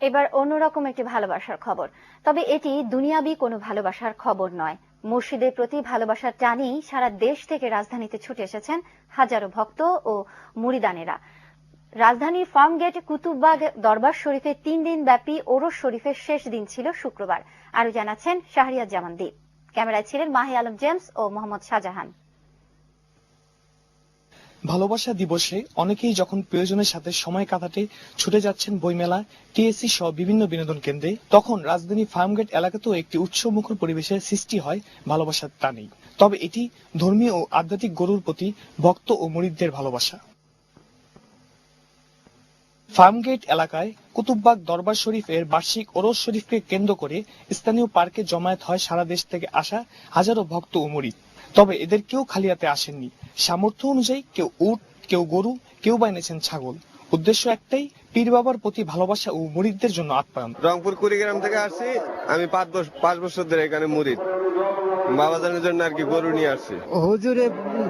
এবার অন্যরকম একটি ভালোবাসার খবর। তবে এটি দুনিয়াবি কোনো ভালোবাসার খবর নয়। মুর্শিদের প্রতি ভালোবাসার টানেই সারা দেশ থেকে রাজধানীতে ছুটে এসেছেন হাজারো ভক্ত ও মুরিদানেরা। রাজধানীর ফার্মগেট কুতুববাগ দরবার শরীফে তিন দিন ব্যাপী ওরস শরীফের শেষ দিন ছিল শুক্রবার। আরও জানাচ্ছেন শাহরিয়ার জামান দ্বীপ। ক্যামেরায় ছিলেন মাহি আলম জেমস ও মোহাম্মদ শাহজাহান। ভালোবাসা দিবসে অনেকেই যখন প্রিয়জনের সাথে সময় কাটাতে ছুটে যাচ্ছেন বইমেলা, টিএসসি সহ বিভিন্ন বিনোদন কেন্দ্রে, তখন রাজধানী ফার্মগেট এলাকাতেও একটি উৎসবমুখর পরিবেশের সৃষ্টি হয় ভালোবাসার টানেই। তবে এটি ধর্মীয় ও আধ্যাত্মিক গরুর প্রতি ভক্ত ও মরিদদের ভালোবাসা। ফার্মগেট এলাকায় কুতুববাগ দরবার শরীফের বার্ষিক ওরস শরীফকে কেন্দ্র করে স্থানীয় পার্কে জমায়েত হয় সারা দেশ থেকে আসা হাজারো ভক্ত ও মুরিদ তবে এদের কেউ খালি হাতে আসেননি। সামর্থ্য অনুযায়ী কেউ উট কেউ গরু কেউ বা এনেছেন ছাগল। উদ্দেশ্য একটাই পীর বাবার প্রতি ভালোবাসা ও মুরিদদের জন্য আপ্যায়ন। রংপুর কুড়িগ্রাম থেকে আসছি আমি পাঁচ বছর পাঁচ বছর ধরে এখানে মুরিদ বাবাজানের জন্য আর কি গরু নিয়ে আসছি। হুজুরে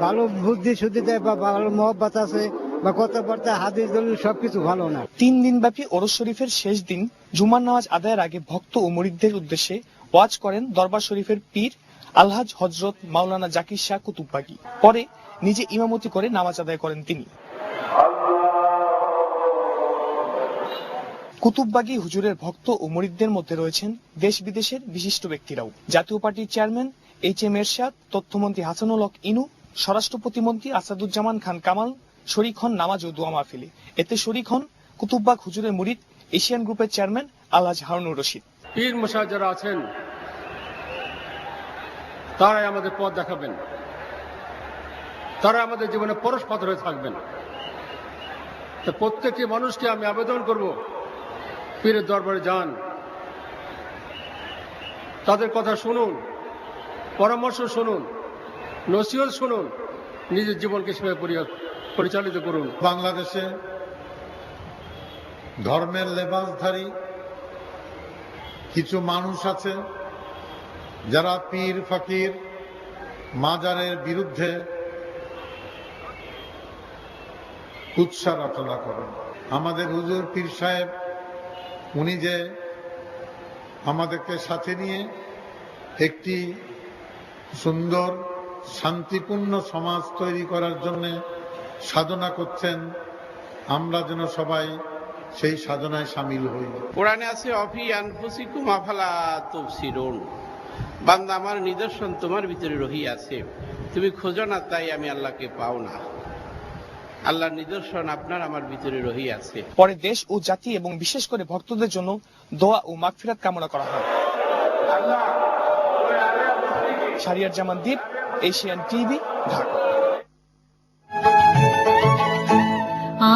ভালো বুদ্ধি শুদ্ধি দেয় বা ভালো মহব্বত আছে বা কথাবার্তা হাদিস দলিল সবকিছু ভালো না। তিন দিনব্যাপী ওরস শরীফের শেষ দিন জুমার নামাজ আদায়ের আগে ভক্ত ও মুরিদদের উদ্দেশ্যে ওয়াজ করেন দরবার শরীফের পীর আলহাজ হজরত মাওলানা জাকির শাহ কুতুববাগি। পরে নিজে ইমামতি করে নামাজ আদায় করেন তিনি। কুতুববাগি হুজুরের ভক্ত ও মুরিদদের মধ্যে রয়েছেন দেশ বিদেশের বিশিষ্ট ব্যক্তিরাও। জাতীয় পার্টির চেয়ারম্যান, এইচ এম এরশাদ, তথ্যমন্ত্রী হাসানুল হক ইনু, স্বরাষ্ট্র প্রতিমন্ত্রী আসাদুজ্জামান খান কামাল, শরিক হন নামাজ ও দোয়া মাহফিলে। এতে শরিক হন কুতুববাগ হুজুরের মুরিদ, এশিয়ান গ্রুপের চেয়ারম্যান আলহাজ হারুনুর রশিদ। পীর মশাই যারা আছেন তারাই আমাদের পথ দেখাবেন। তারা আমাদের জীবনে পরস্পর হয়ে থাকবেন। তো প্রত্যেকটি মানুষকে আমি আবেদন করব পীরের দরবারে যান। তাদের কথা শুনুন, পরামর্শ শুনুন, নসিহত শুনুন, নিজের জীবনকে সেভাবে পরি- পরিচালিত করুন। বাংলাদেশে ধর্মের লেবাসধারী কিছু মানুষ আছে যারা পীর, ফকির, মাজারের বিরুদ্ধে কুৎসা রচনা করেন। আমাদের হুজুর পীর সাহেব, উনি যে আমাদেরকে সাথে নিয়ে একটি সুন্দর, শান্তিপূর্ণ সমাজ তৈরি করার জন্য সাধনা করছেন, আমরা যেন সবাই সেই সাধনায় সামিল হই। কোরআনে আছে, অফি আনফুসিকুম আফালা তুবসিরুন বান্দা আমার নিদর্শন তোমার ভিতরে রহিয়াছে। আছে তুমি খোঁজো না তাই আমি আল্লাহকে পাও না। আল্লাহর নিদর্শন আপনার আমার ভিতরে রহিয়াছে। আছে পরে দেশ ও জাতি এবং বিশেষ করে ভক্তদের জন্য দোয়া ও মাগফিরাত কামনা করা হয়। শারিয়ার জামান দ্বীপ এশিয়ান টিভি ঢাকা।